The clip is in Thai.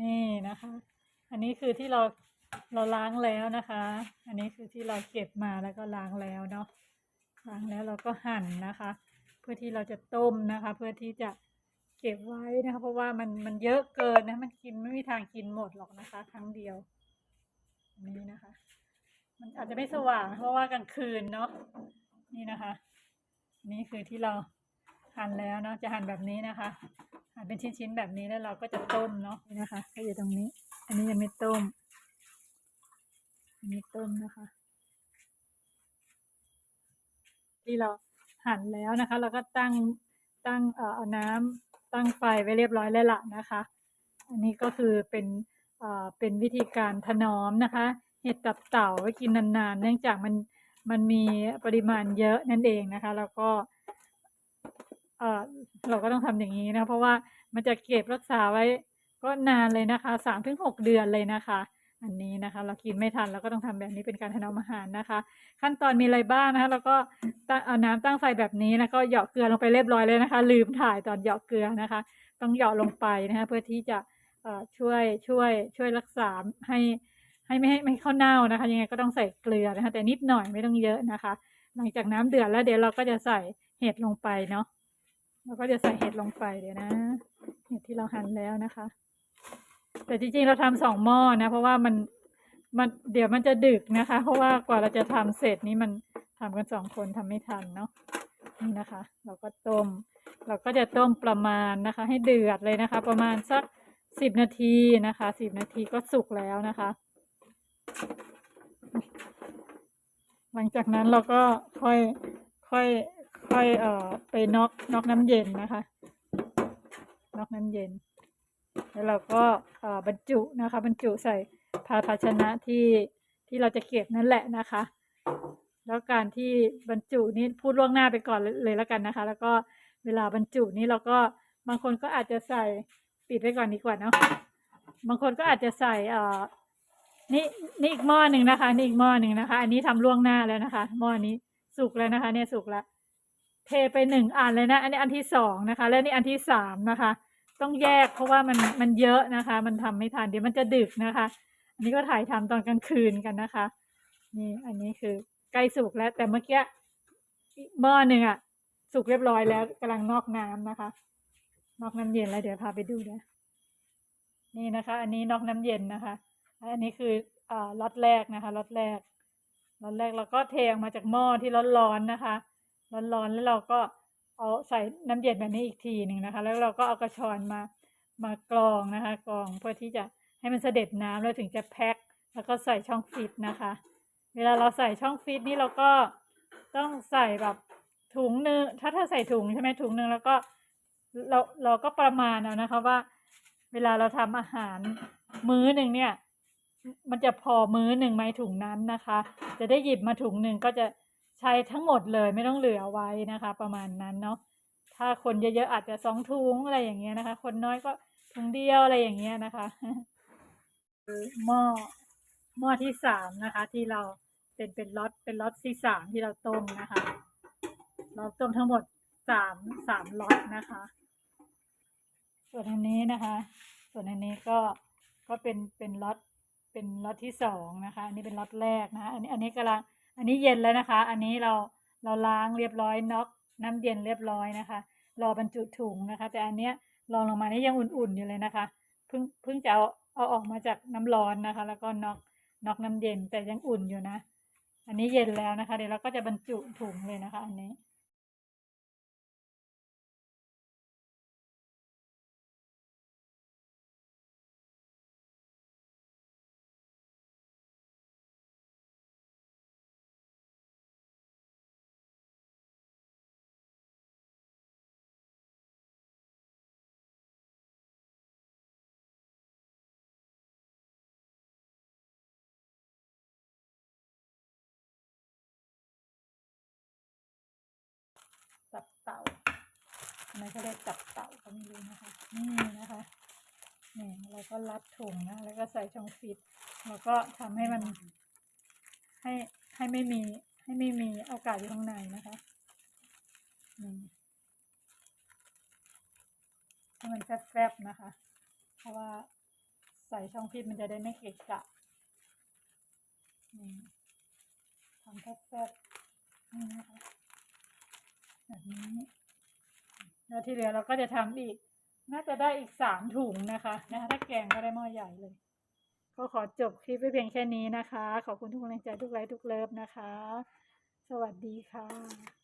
นี่นะคะ อันนี้คือที่เราเราล้างแล้วนะคะ อันนี้คือที่เราเก็บมาแล้วก็ล้างแล้วเนาะ ล้างแล้วเราก็หั่นนะคะ เพื่อที่เราจะต้มนะคะ เพื่อที่จะเก็บไว้นะคะ เพราะว่ามันมันเยอะเกินนะ มันกินไม่มีทางกินหมดหรอกนะคะ ครั้งเดียวนนี้นะคะ มันอาจจะไม่สว่างเพราะว่ากลางคืนเนาะ นี่นะคะ นี่คือที่เราหั่นแล้วเนาะ จะหั่นแบบนี้นะคะ หั่นเป็นชิ้นๆแบบนี้แล้วเราก็จะต้มเนาะนี่นะคะ ก็อยู่ตรงนี้ อันนี้ยังไม่ต้มอันนี้ต้มนะคะ ที่เราหั่นแล้วนะคะ เราก็ตั้งตั้งเอ่อเอาน้ำตั้งไฟไว้เรียบร้อยแล้วล่ะนะคะ อันนี้ก็คือเป็นเอ่อเป็นวิธีการถนอมนะคะเห็ดตับเต่าไว้กินนานๆ เนื่องจากมันมันมีปริมาณเยอะนั่นเองนะคะ แล้วก็ เออเราก็ต้องทำอย่างนี้นะ เพราะว่ามันจะเก็บรักษาไว้ก็นานเลยนะคะสามถึงหกเดือนเลยนะคะ อันนี้นะคะ เรากินไม่ทันเราก็ต้องทำแบบนี้เป็นการถนอมอาหารนะคะ ขั้นตอนมีอะไรบ้างนะคะ แล้วก็เอาน้ำตั้งไฟแบบนี้แล้วก็เหยาะเกลือลงไปเรียบร้อยเลยนะคะ ลืมถ่ายตอนเหยาะเกลือนะคะ ต้องเหยาะลงไปนะคะ เพื่อที่จะช่วยช่วยช่วยรักษาให้ให้ไม่ให้ไม่เข้าเน่านะคะ ยังไงก็ต้องใส่เกลือนะคะ แต่นิดหน่อยไม่ต้องเยอะนะคะ หลังจากน้ำเดือดแล้วเดี๋ยวเราก็จะใส่เห็ดลงไปเนาะ เราก็จะใส่เห็ดลงไปเดี๋ยวนะ เห็ดที่เราหั่นแล้วนะคะ แต่จริงๆเราทำสองหม้อนะ เพราะว่ามันมันเดี๋ยวมันจะดึกนะคะ เพราะว่ากว่าเราจะทำเสร็จนี้มันทำกันสองคนทำไม่ทันเนาะนี่นะคะ เราก็ต้ม เราก็จะต้มประมาณนะคะ ให้เดือดเลยนะคะ ประมาณสักสิบนาทีนะคะสิบนาทีก็สุกแล้วนะคะ หลังจากนั้นเราก็ค่อยค่อย ค่อยเอ่อไปน็อกน็อกน้ำเย็นนะคะน็อกน้ำเย็น แล้วเราก็เอ่อบรรจุนะคะ บรรจุใส่ภาภาชนะที่ที่เราจะเก็บนั่นแหละนะคะ แล้วการที่บรรจุนี้พูดล่วงหน้าไปก่อนเลยแล้วกันนะคะ แล้วก็เวลาบรรจุนี้เราก็บางคนก็อาจจะใส่ปิดไว้ก่อนดีกว่าเนาะบางคนก็อาจจะใส่เอ่อนี่นี่อีกหม้อหนึ่งนะคะ นี่อีกหม้อหนึ่งนะคะ อันนี้ทำล่วงหน้าแล้วนะคะ หม้อนี้สุกแล้วนะคะ เนี่ยสุกแล้ว เทไปหนึ่งอันเลยนะ อันนี้อันที่สองนะคะ และนี่อันที่สามนะคะ ต้องแยกเพราะว่ามันมันเยอะนะคะ มันทำไม่ทันเดี๋ยวมันจะดึกนะคะ อันนี้ก็ถ่ายทำตอนกลางคืนกันนะคะ นี่อันนี้คือใกล้สุกแล้ว แต่เมื่อกี้หม้อหนึ่งอะสุกเรียบร้อยแล้วกำลังนอกน้ำนะคะ นอกน้ำเย็นแล้วเดี๋ยวพาไปดูนะนี่นะคะ อันนี้นอกน้ำเย็นนะคะอันนี้คืออ่าล็อตแรกนะคะล็อตแรกล็อตแรกเราก็เทออกมาจากหม้อที่ร้อนๆนะคะ ร้อนๆ แล้วเราก็เอาใส่น้ำเย็นแบบนี้อีกทีหนึ่งนะคะ แล้วเราก็เอากระชอนมามากรองนะคะ กรองเพื่อที่จะให้มันเสด็จน้ำแล้วถึงจะแพ็คแล้วก็ใส่ช่องฟิตนะคะ เวลาเราใส่ช่องฟิตนี่เราก็ต้องใส่แบบถุงหนึ่งถ้าถ้าใส่ถุงใช่ไหมถุงหนึ่งแล้วก็เราเราก็ประมาณเอานะคะว่า เวลาเราทำอาหารมื้อหนึ่งเนี่ย มันจะพอมื้อหนึ่งไหมถุงนั้นนะคะ จะได้หยิบมาถุงหนึ่งก็จะ ใช้ทั้งหมดเลยไม่ต้องเหลือไว้นะคะ ประมาณนั้นเนาะถ้าคนเยอะๆอาจจะสองถุงอะไรอย่างเงี้ยนะคะ คนน้อยก็ถุงเดียวอะไรอย่างเงี้ยนะคะหม้อหม้อที่สามนะคะ ที่เราเป็นเป็นล็อตเป็นล็อตที่สามที่เราต้มนะคะเราต้มทั้งหมดสามสามล็อตนะคะ ส่วนอันนี้นะคะ ส่วนอันนี้ก็ก็เป็นเป็นล็อตเป็นล็อตที่สองนะคะ อันนี้เป็นล็อตแรกนะะอันนี้อันนี้กำลัง อันนี้เย็นแล้วนะคะ อันนี้เราเราล้างเรียบร้อยน็อกน้ำเย็นเรียบร้อยนะคะ รอบรรจุถุงนะคะ แต่อันเนี้ยลองลงมานี่ยังอุ่นๆอยู่เลยนะคะ เพิ่งเพิ่งจะเอาเอาออกมาจากน้ำร้อนนะคะ แล้วก็น็อกน็อกน้ำเย็นแต่ยังอุ่นอยู่นะ อันนี้เย็นแล้วนะคะ เดี๋ยวเราก็จะบรรจุถุงเลยนะคะ อันนี้ นนั้นเขาเรียกตับเต่าก็ไม่รู้นะคะ นี่นะคะนี่เราก็รัดถุงนะ แล้วก็ใส่ช่องฟิตแล้วก็ทำให้มัน ให้ให้ไม่มี ให้ไม่มีอากาศอยู่ข้างในนะคะนี่ให้มันแฟบๆนะคะ เพราะว่าใส่ช่องฟิตมันจะได้ไม่เกะกะนี่ทำแซ่บๆนี่นะคะแบบนี้ แล้วที่เหลือเราก็จะทำอีก น่าจะได้อีกสามถุงนะคะนะคะถ้าแกงก็ได้หม้อใหญ่เลย ก็ขอจบคลิปไว้เพียงแค่นี้นะคะ ขอบคุณทุกกำลังใจทุกไลค์ทุกเลิฟนะคะ สวัสดีค่ะ